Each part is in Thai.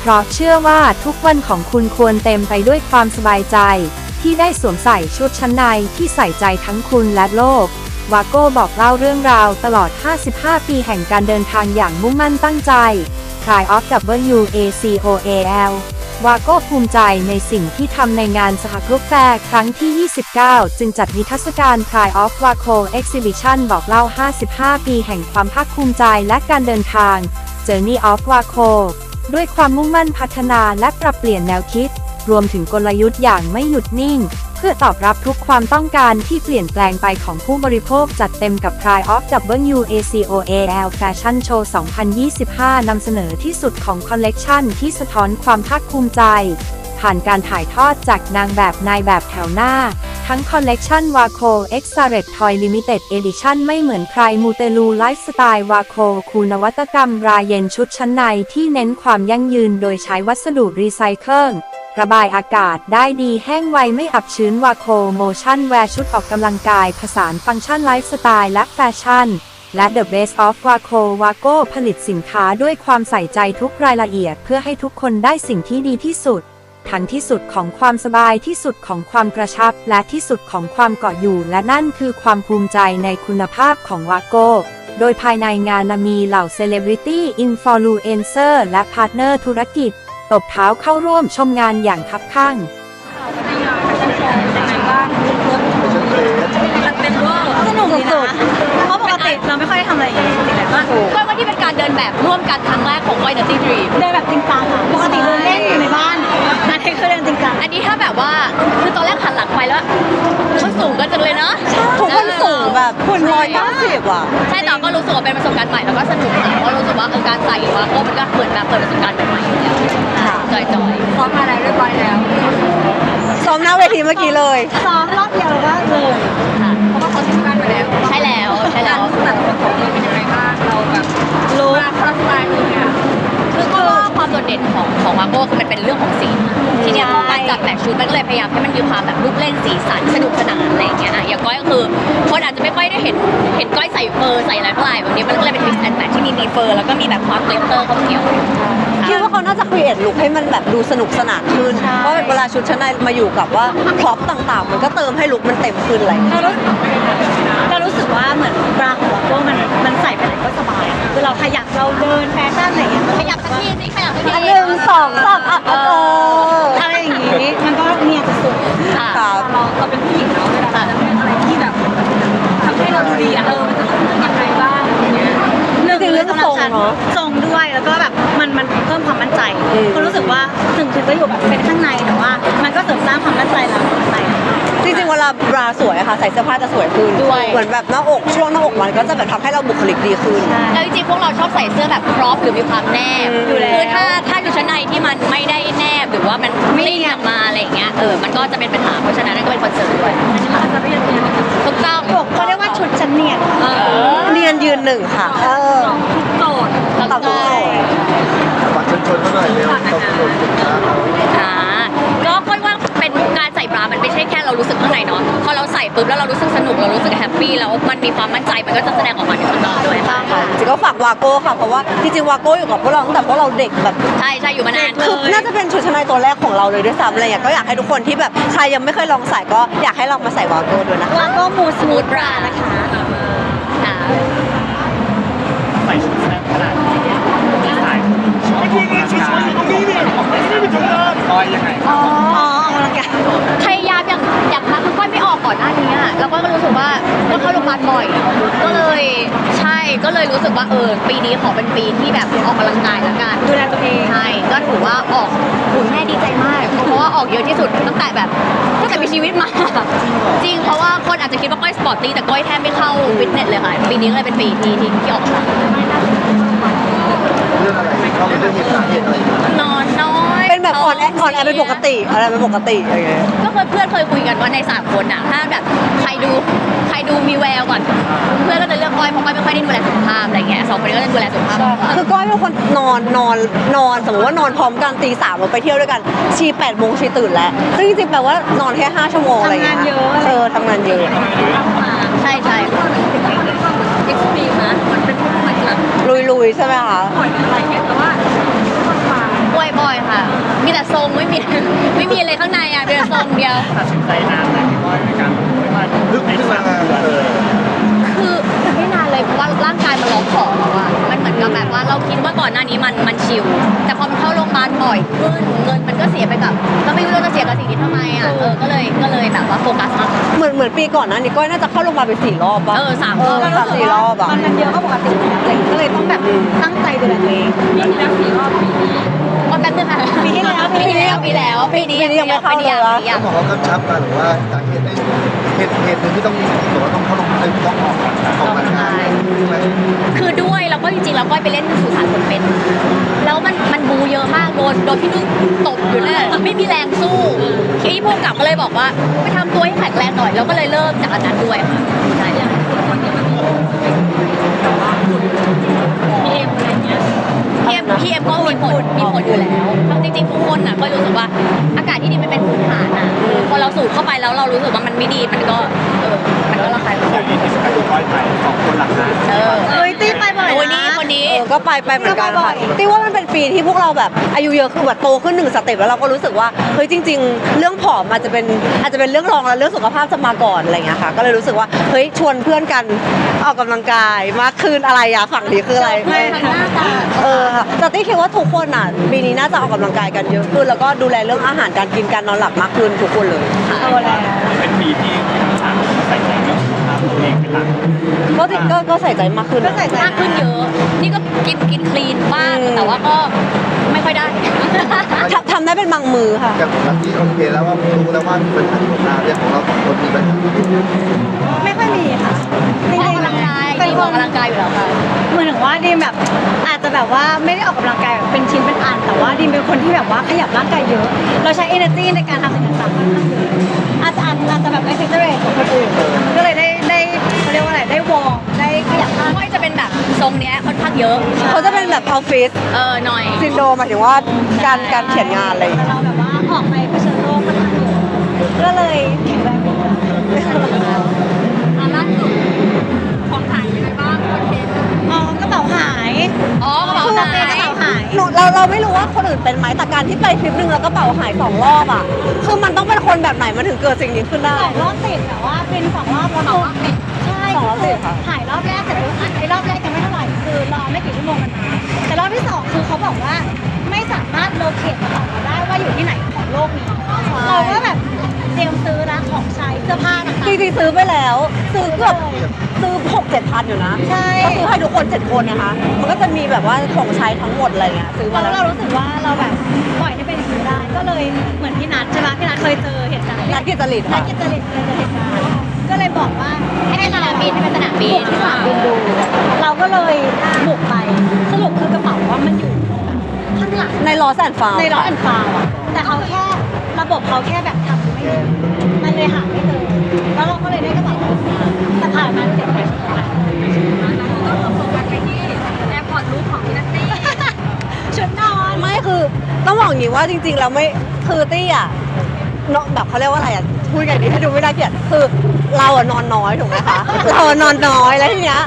เพราะเชื่อว่าทุกวันของคุณควรเต็มไปด้วยความสบายใจ ที่ได้สวมใส่ชุดชั้นในที่ใส่ใจทั้งคุณและโลก วาโก้บอกเล่าเรื่องราวตลอด 55 ปีแห่งการเดินทางอย่างมุ่งมั่นตั้งใจ t r i of WACOAL วาโก้ภูมิใจในสิ่งที่ทำในงานสหกรุ๊ปแฟร์ครั้งที่ 29 จึงจัดนิทรรศการ t r i of Waco Exhibition บอกเล่า 55 ปีแห่งความภาคภูมิใจและการเดินทาง Journey of Waco ด้วยความมุ่งมั่นพัฒนาและปรับเปลี่ยนแนวคิด รวมถึงกลยุทธ์อย่างไม่หยุดนิ่ง เพื่อตอบรับทุกความต้องการที่เปลี่ยนแปลงไปของผู้บริโภคจัดเต็มกับ Pride of WACOAL Fashion Show 2025 นำเสนอที่สุดของคอลเลกชันที่สะท้อนความภาคภูมิใจ ผ่านการถ่ายทอดจากนางแบบนายแบบแถวหน้า ทั้งคอลเลกชันวาโค X s a r e t Toy Limited Edition ไม่เหมือนใครมูเตลูไลฟ์สไตล์วาโคคูนวัตกรรมรายเย็นชุดชั้นในที่เน้นความยั่งยืนโดยใช้วัสดุรีไซเคิลระบายอากาศได้ดีแห้งไวไม่อับชื้นวาโคโมชั่นแวร์ชุดออกกำลังกายผสานฟังก์ชันไลฟ์สไตล์และแฟชั่น และ The Best of Waco Waco ผลิตสินค้าด้วยความใส่ใจทุกรายละเอียดเพื่อให้ทุกคนได้สิ่งที่ดีที่สุด ทั้งที่สุดของความสบายที่สุดของความกระชับ และที่สุดของความเกาะอยู่ และนั่นคือความภูมิใจในคุณภาพของวาโกโดยภายในงานมีเหล่าเซเลบริตี้อินฟลูเอนเซอร์และพาร์ทเนอร์ธุรกิจ ตบเท้าเข้าร่วมชมงานอย่างคับข้างมันเป็นวอร์สนุกดีนะเพราะปกติเราไม่ค่อยได้ทำอะไรอย่างนี้ ก้อยว่าที่เป็นการเดินแบบร่วมกันครั้งแรกของก้อยเดอะตี้ดรีมเดินแบบจริงจังอะปกติเดินเล่นอยู่ในบ้านอันนี้คือเดินจริงจังอันนี้ถ้าแบบว่าคือตอนแรกหันหลังไปแล้วมันสูงกันจังเลยเนาะทุกคนสูงแบบคุณร้อยเก้าสิบอะใช่แต่ก็รู้สึกว่าเป็นประสบการณ์ใหม่แล้วก็สนุกค่ะเพราะรู้สึกว่าเออการใส่ว่าก็มันก็เหมือนแบบเปิดประสบการณ์ใหม่ๆอยู่แล้วจอยจอยๆซ้อมมาแล้วเรียบร้อยแล้วซ้อมหน้าเวทีเมื่อกี้เลยซ้อมรอบเดียวแล้วก็เลยค่ะเพราะว่าเขาทิ้งกันไปแล้วใช่แล้วใช่แล้วแต่ละคนของเราเป็นยังไงบ้างเรา แบบรู้คลาสไลน์เนี่ยคือก็ว่าความโดดเด่นของของมาโก้คือมันเป็นเรื่องของสี ทีเนี้ยพอการจัดแมทชุดมันก็เลยพยายามให้มันมีความแบบลูกเล่นสีสันสนุกสนานอะไรอย่างเงี้ยอะอย่างก้อยก็คือคนอาจจะไม่ค่ อยได้เห็นเห็นก้อยใส่เฟอร์ใส่อะไรเท่าไหร่แบบนี้มันก็เลยเป็นมิกซ์แอนด์แมทที่มีมีเฟอร์แล้วก็มีแบบความเกลเตอร์เข้ามาเกี่ยวคิดว่าเขาน่าจะครีเอทลุคให้มันแบบดูสนุกสนานขึ้น เพราะเวลาชุดชั้นในมาอยู่กับว่าพร็อพต่างๆ มันก็เติมให้ลุคมันเต็มขึ้นอะไรอย่างเงี้ย เรารู้เรารู้สึกว่าเหมือนบราของเราพวกมันมันใส่ไปไหนก็สบายคือเราขยับเราเดินแฟชั่นอะไรอย่างเงี้ยมันขยับสักทีสิขยับสักทีอันหนึ่งสองสามอะเอออะไรอย่างงี้มันก็เนียนสุดค่ะครับเราเราเป็น ดูดีอะเออมันจะต้องยังไงบ้างอย่างเงี้ยหนึ่งจริงๆเรื่องสำหรับฉันทรงเนอะทรงด้วยแล้วก็แบบมันมันเพิ่มความมั่นใจอืม ก็รู้สึกว่าถึงถึงจะอยู่แบบเป็นข้างในแต่ว่า มันก็เสริมสร้างความมั่นใจเราข้างใน จริงๆเวลาบราสวยอะค่ะใส่เสื้อผ้าจะสวยขึ้นด้วย เหมือนแบบหน้าอกช่วงหน้าอกมันก็จะแบบทำให้เราบุคลิกดีขึ้น แล้วจริงๆพวกเราชอบใส่เสื้อแบบครอปหรือมีความแนบอืมคือถ้าถ้าชุดชั้นในที่มันไม่ได้แนบหรือว่ามันไม่เรียงมาอะไรอย่างเงี้ยเออมันก็จะเป็นปัญหาเพราะฉะนั้นนั่นก็เป็นคอนเสิร์ตด้วยถูกต้องเขาเรียกว่าชุดชั้นเนียนเออเนียนยืนหนึ่งค่ะ เออโจทย์ตอบทุกโจทย์ ฝากเชิญชวนเขาหน่อยเร็วขอบคุณครับ อ่าก็ค่อยว่าเป็นการใส่บรา มันไม่ใช่แค่ เรารู้สึกข้างในเนาะพอเราใส่ปุ๊บแล้วเรารู้สึกสนุกเรารู้สึกแฮปปี้แล้วมันมีความมั่นใจมันก็จะแสดงออกมาในข้างนอกด้วยค่ะค่ะจริงๆก็ฝากวาโก้ค่ะเพราะว่าจริงๆวาโก้อยู่กับพวกเราตั้งแต่พวกเราเด็กแบบใช่ใช่อยู่มานานคือน่าจะเป็นชุดชั้นในตัวแรกของเราเลยด้วยซ้ำอะไรอย่างเงี้ยก็อยากให้ทุกคนที่แบบใครยังไม่เคยลองใส่ก็อยากให้ลองมาใส่วาโก้ด้วยนะคะแล้วก็มูสสมูมูททบรานะคะอ่าใส่ชุดแซ่บขนาดนี้ดีไซน์ชอบออกกำลังกายก้อยยังไงครับอ๋อออกกำลังกาย พยายาม ก็เข้าโรงพยาบาลบ่อย ก็เลยใช่ก็เลยรู้สึกว่าเออปีนี้ขอเป็นปีที่แบบออกกำลังกายแล้วกันดูแลตัวเองใช่ก็ถือว่าออกหุ่นแม่ดีใจมาก เพราะว่าออกเยอะที่สุดตั้งแต่แบบตั้งแต่มีชีวิตมา จริงเพราะว่าคนอาจจะคิดว่าก้อยสปอร์ตตี้แต่ก้อยแทบไม่เข้าฟิตเนสเลยค่ะปีนี้ก็เลยเป็นปีที่ที่ที่ออกกำลังเรื่องอะไรเขาเป็นเรื่องเหตุสาเหตุอะไรนอนน้อยเป็นแบบอ่อนแออ่อนแอเป็นปกติอะไรเป็นปกติอะไรอย่างเงี้ย ก็เคยเพื่อนเคยคุยกันว่าในสามคนอะถ้าแบบใครดู ใครดูมีแววก่อนเพื่อนก็จะเลือกก้อยเพราะก้อยไม่ค่อยได้ดูแลสุขภาพอะไรเงี้ยสองคนนี้ก็จะดูแลสุขภาพมากกว่าคือก้อยเป็นคนนอนนอนนอนสมมติว่านอนพร้อมกันตีสามเราไปเที่ยวด้วยกันชีแปดโมงชีตื่นแล้วซึ่งจริงๆแปลว่านอนแค่ห้าชั่วโมงอะไรอย่างเงี้ยทำงานเยอะเออทำงานเยอะใช่ใช่เอ็กซ์ตรีมนะมันเป็นเหมือนแบบลุยๆใช่ไหมคะป่วยบ่อยค่ะ มีแต่ทรงไม่มีไม่มีอะไรข้างในอะมีแต่ทรงเดียวตัดสินใจนานไหมพี่ก้อยในการไม่ว่า ลึกในขึ้นสามามเดือนเออคือไม่นานเลยเพราะว่าร่างกายมันร้องขอแล้วอะมันเหมือนกับแบบว่าเราคิดว่าก่อนหน้านี้มันมันชิลแต่พอมันเข้าโรงพยาบาลบ่อยขึ้นเงินมันก็เสียไปกับเราไม่รู้เราจะเสียกับสิ่งนี้ทำไมอะเออก็เลยก็เลยแบบว่าโฟกัสมากเหมือนเหมือนปีก่อนนะนี่ก้อยน่าจะเข้าโรงพยาบาลไปสี่รอบปะเออสามเอรออบสามสี่รอบอะมันมันเยอะก็ปกติแล้วอะไรอย่างเงี้ยก็เลยต้องแบบตั้งใจดูแลตัวเองปีที่แล้วสี่รอบปีนี้ก็แป๊บนึงค่ะปีที่แล้วปีที่แล้วปีแล้วปีนี้ปีนี้ยังไม่เข้าเลย ปีวะนี้ต้ยัองงบอกว่ากำชับมาหรือว่าสาเหตุใน เหตุเหตุหนึ่งที่ต้องบอกว่าต้องเข้าโรงพยาบาลต้องออกกันออกกำลังกายใช่ไหมคือด้วยแล้วก็จริงๆแล้วก้อยไปเล่นสุสานคนเป็น แล้วมันมันบูเยอะมากโดนโดนพี่นุ่นตบอยู่นั่นแหละไม่มีแรงสู้ที่ผู้กำกับก็เลยบอกว่าไปทำตัวให้แข็งแรงหน่อยแล้วก็เลยเริ่มจากอันนั้นด้วยค่ะใช่พี่เอ็มอะไรเงี้ย พี่เอ็มพี่เอ็มก็มีผลมีผลอยู่แล้วจริงๆทุกคนน่ะก็รู้สึกว่าอากาศที่ดีมันเป็นพื้นฐานนะพอเราสูดเข้าไปแล้วเรารู้สึกว่ามันไม่ดีมันก็เออมันก็ระคายเคืเดี๋อยงวนี้เทศกาลก้อยไปสองคนหลักนะเออเอ้ยตี้ไปบ่อยโอ้ยนะนี่คนนี้ เออก็ไปไปเหมือนกันก็ไปบ่ค่ะอยตีว่ามันเป็นปีที่พวกเราแบบอายุเยอะคือแบบโตขึ้นหนึ่งสเต็ปแล้วเราก็รู้สึกว่าเฮ้ยจริง ๆ เรื่องผอมอาจจะเป็นอาจจะเป็นเรื่องรองแล้วเรื่องสุขภาพจะมาก่อนอะไรอย่างเงี้ยค่ะ ก็เลยรู้สึกว่าเฮ้ยชวนเพื่อนกันออกกำลังกายมากขึ้นอะไรอะฝั่งนี้คืออะไรไม่ค่ะหน้าตา เออค่ะแต่ตี้คิดว่าทุกคนอะปีนี้น่าจะออกกำลังกายกันเยอะขึ้น แล้วก็ดูแลเรื่องอาหารการกินการนอนหลับมากขึ้นทุกคนเลยโตแล้วเป็นปีที่ทั้งสามคนใส่ใจเรื่องสุขภาพตัวเองเป็นหลักก็ติก็ก็ใส่ใจมากขึ้นก็ใส่ใจ มากขึ้นเยอะ นี่ก็กินกินคลีนบ้างอืม แต่ว่าก็ไม่ค่อยได้ ทำทำได้เป็นบางมือค่ะอย่างของที่โอเคแล้วว่ารู้แล้วว่ามีปัญหาสุขภาพเรื่องของเราสองคนมีปัญหาไม่ค่อยมีค่ะจริออกงกำลังกายๆเป็น ดีคออนกกำลังกายอยู่แล้วค่ะ เหมือนถึงว่าดีมแบบอาจจะแบบว่าไม่ได้ออกกำลังกายแบบเป็นชิ้นเป็นอัน แต่ว่าดีมเป็นคนที่แบบว่าขยับร่างกายเยอะ เราใช้ energy ในการทำสิ่งต่างๆค่อนข้างเยอะอาจจะอาจอาจจะแบบ exaggerate กับคนอื่นก็เลยได้ได้เขาเรียกว่าอะไรได้วอร์มได้ขยับร่างก้อยจะเป็นแบบทรงเนี้ยค่อนข้างเยอะ เขาจะเป็นแบบออฟฟิศเออหน่อย ซินโดรมหมายถึงว่าการการเขียนงานอะไรอย่างแต่เงี้ยเราแบบว่าออกไปเผชิญโลกค่อนข้างเยอะก็เลยแข็งแรงขึ้นอะล่าสุดของหายไปไหนบ้างคอนเทนต์ อ๋อกระเป๋าหายอ๋อกระเป๋าคือหาเป็นกระยเป๋าหายหนูเราเราไม่รู้ว่าคนอื่นเป็นไหมแต่การที่ไปทริปหนึ่งแล้วกระเป๋าหายสองรอบอะคือมันต้องเป็นคนแบบไหนมันถึงเกิดสิ่งนี้ขึ้นได้ สองรอบติดแต่ว่าเป็นสองรอบแล้วคือใช่สองรอบติดค่ะ ถ่ายรอบแรกเสร็จปุ๊บอะไอ้รอบแรกยังไม่เท่าไหร่คือรอไม่กี่ชั่วโมงมันมาแต่รอบที่สองคือเขาบอกว่าไม่สามารถโลเคตกระเป๋าเราได้ว่าอยู่ที่ไหนของโลกนี้เราก็แบบเต รียมซื้อนะของใช้เสื้อผ้าต่างจริงๆซื้อไปแล้ว ซื้อเกือบซื้อหกเจ็ดพันอยู่นะๆใช่ ก็ซื้อให้ทุกคนเจ็ดคนนะคะ มันก็จะมีแบบว่าของใช้ทั้งหมดอะไรเงี้ยซื้อมาแล้แล้ววเรารู้สึกว่าเราแบบปล่อยให้เป็นอย่างนี้ได้ ก็เลยเหมือนพี่นัทใช่ไหมพี่นัทเคยเจอเหตุการณ์นัดกิจลิตนัค่ะ ทกิจจริตเคยเจอเหตุการณ์ก็เลยบอกว่าให้เป็นสนามบินให้เป็นสนามบิบุนกที่สนามบินดู เราก็เลยบุกไปสรุปคือกระเป๋าว่ามันอยู่ข้างหลัง ในลอสแอนฟาวในร้านแอนฟาวอะแต่เขาแค่ระบบเขาแค่แบบท มันเลยหาไม่เจอแล้วเราก็เลยได้กระเป๋ามาแต่ผ่ายมาเจ็ดแปดชั่วโมงก็คือโฟกัสไปที่แอร์พอร์ตลูกของพี่นัตตี้ชุดนอนไม่คือต้องบอกอย่างนี้ว่าจริงๆเราไม่คือตี้อะนแบบเขาเรียกว่าอะไรอะพูดไงดีให้ดูไม่ได้เกลียดคือเราอะนอนน้อยถูกไหมคะ เราอะนอนน้อยแล้วทีเนี้ย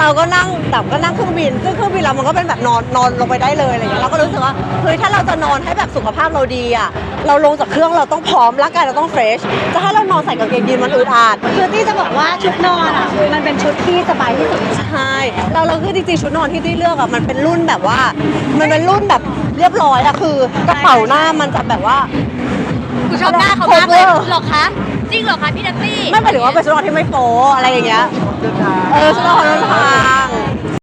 เราก็นั่งแบบก็นั่งเครื่องบิน ซึ่งเครื่องบินเรามันก็เป็นแบบนอนนอนลงไปได้เลยอะไรอย่างเงี้ยเราก็รู้สึกว่าเฮ้ยถ้าเราจะนอนให้แบบสุขภาพเราดีอะเราลงจากเครื่องเราต้องพร้อมร่างกายเราต้องเฟรชจะให้เรานอนใส่กางเกงยีนมันอึดอัดคือที่จะบอกว่าชุดนอนอะมันเป็นชุดที่สบายที่สุดใช่เราเราคือจริงๆชุดนอนที่ที่เลือกอะมันเป็นรุ่นแบบว่า มันเป็นรุ่นแบบเรียบร้อยอะคือกระเป๋าหน้ามันจะแบบว่า กูชอบหน้าเขามากเลยเออหรอคะ จริงเหรอคะพี่นัตตี้ ไม่หมายถึงว่าเป็นชุดนอนที่ไม่โป๊อะไรอย่างเงี้ย เออชุดนอนเดินทาง